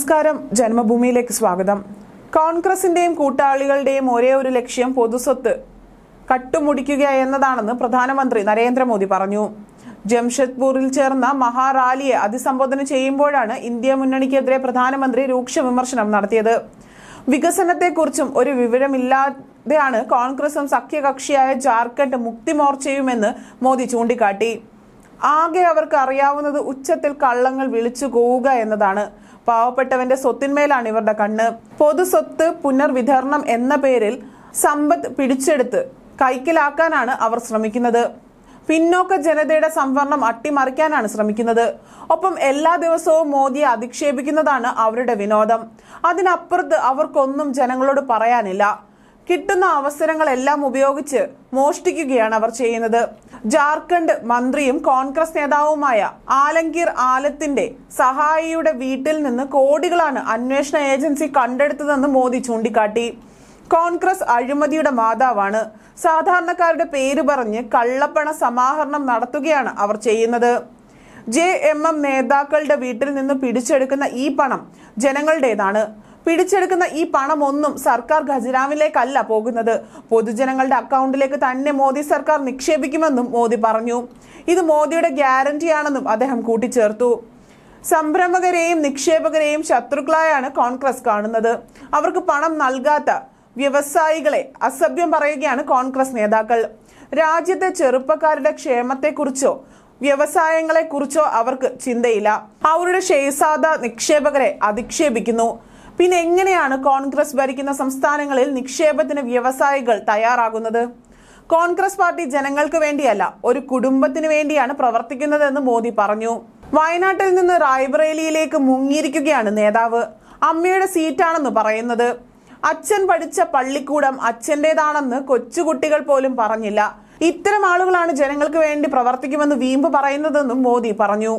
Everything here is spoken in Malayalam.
നമസ്കാരം. ജന്മഭൂമിയിലേക്ക് സ്വാഗതം. കോൺഗ്രസിന്റെയും കൂട്ടാളികളുടെയും ഒരേ ഒരു ലക്ഷ്യം പൊതുസ്വത്ത്. കട്ടുമുടിക്കുക എന്നതാണെന്ന് പ്രധാനമന്ത്രി നരേന്ദ്രമോദി പറഞ്ഞു. ജംഷഡ്പൂരിൽ ചേർന്ന മഹാറാലിയെ അഭിസംബോധന ചെയ്യുമ്പോഴാണ് ഇന്ത്യ മുന്നണിക്കെതിരെ പ്രധാനമന്ത്രി രൂക്ഷ വിമർശനം നടത്തിയത്. വികസനത്തെക്കുറിച്ചും ഒരു വിവരമില്ലാതെയാണ് കോൺഗ്രസും സഖ്യകക്ഷിയായ ജാർഖണ്ഡ് മുക്തി മോർച്ചയുമെന്ന് മോദി ചൂണ്ടിക്കാട്ടി. ആകെ അവർക്ക് അറിയാവുന്നത് ഉച്ചത്തിൽ കള്ളങ്ങൾ വിളിച്ചു കൂവുക എന്നതാണ്. പാവപ്പെട്ടവന്റെ സ്വത്തിന്മേലാണ് ഇവരുടെ കണ്ണ്. പൊതുസ്വത്ത് പുനർവിതരണം എന്ന പേരിൽ സമ്പത്ത് പിടിച്ചെടുത്ത് കൈക്കലാക്കാനാണ് അവർ ശ്രമിക്കുന്നത്. പിന്നോക്ക ജനതയുടെ സംവരണം അട്ടിമറിക്കാനാണ് ശ്രമിക്കുന്നത്. ഒപ്പം എല്ലാ ദിവസവും മോദിയെ അധിക്ഷേപിക്കുന്നതാണ് അവരുടെ വിനോദം. അതിനപ്പുറത്ത് അവർക്കൊന്നും ജനങ്ങളോട് പറയാനില്ല. കിട്ടുന്ന അവസരങ്ങളെല്ലാം ഉപയോഗിച്ച് മോഷ്ടിക്കുകയാണ് അവർ ചെയ്യുന്നത്. ജാർഖണ്ഡ് മന്ത്രിയും കോൺഗ്രസ് നേതാവുമായ ആലങ്കീർ ആലത്തിന്റെ സഹായിയുടെ വീട്ടിൽ നിന്ന് കോടികളാണ് അന്വേഷണ ഏജൻസി കണ്ടെടുത്തതെന്ന് മോദി ചൂണ്ടിക്കാട്ടി. കോൺഗ്രസ് അഴിമതിയുടെ മാതാവാണ്. സാധാരണക്കാരുടെ പേര് പറഞ്ഞ് കള്ളപ്പണ സമാഹരണം നടത്തുകയാണ് അവർ ചെയ്യുന്നത്. ജെ എം എം നേതാക്കളുടെ വീട്ടിൽ നിന്ന് പിടിച്ചെടുക്കുന്ന ഈ പണം ജനങ്ങളുടേതാണ്. പിടിച്ചെടുക്കുന്ന ഈ പണമൊന്നും സർക്കാർ ഖജനാവിലേക്കല്ല പോകുന്നത്. പൊതുജനങ്ങളുടെ അക്കൗണ്ടിലേക്ക് തന്നെ മോദി സർക്കാർ നിക്ഷേപിക്കുമെന്നും മോദി പറഞ്ഞു. ഇത് മോദിയുടെ ഗ്യാരണ്ടിയാണെന്നും അദ്ദേഹം കൂട്ടിച്ചേർത്തു. സംരംഭകരെയും നിക്ഷേപകരെയും ശത്രുക്കളായാണ് കോൺഗ്രസ് കാണുന്നത്. അവർക്ക് പണം നൽകാത്ത വ്യവസായികളെ അസഭ്യം പറയുകയാണ് കോൺഗ്രസ് നേതാക്കൾ. രാജ്യത്തെ ചെറുപ്പക്കാരുടെ ക്ഷേമത്തെക്കുറിച്ചോ വ്യവസായങ്ങളെക്കുറിച്ചോ അവർക്ക് ചിന്തയില്ല. അവരുടെ ഷെയ്സാദ നിക്ഷേപകരെ അധിക്ഷേപിക്കുന്നു. പിന്നെ എങ്ങനെയാണ് കോൺഗ്രസ് ഭരിക്കുന്ന സംസ്ഥാനങ്ങളിൽ നിക്ഷേപത്തിന് വ്യവസായികൾ തയ്യാറാകുന്നത്? കോൺഗ്രസ് പാർട്ടി ജനങ്ങൾക്ക് വേണ്ടിയല്ല ഒരു കുടുംബത്തിന് വേണ്ടിയാണ് പ്രവർത്തിക്കുന്നതെന്ന് മോദി പറഞ്ഞു. വയനാട്ടിൽ നിന്ന് റായ്ബറേലിയിലേക്ക് മുങ്ങിയിരിക്കുകയാണ് നേതാവ്. അമ്മയുടെ സീറ്റാണെന്ന് പറയുന്നത്. അച്ഛൻ പഠിച്ച പള്ളിക്കൂടം അച്ഛന്റെതാണെന്ന് കൊച്ചുകുട്ടികൾ പോലും പറഞ്ഞില്ല. ഇത്തരം ആളുകളാണ് ജനങ്ങൾക്ക് വേണ്ടി പ്രവർത്തിക്കുമെന്ന് വീമ്പ് പറയുന്നതെന്നും മോദി പറഞ്ഞു.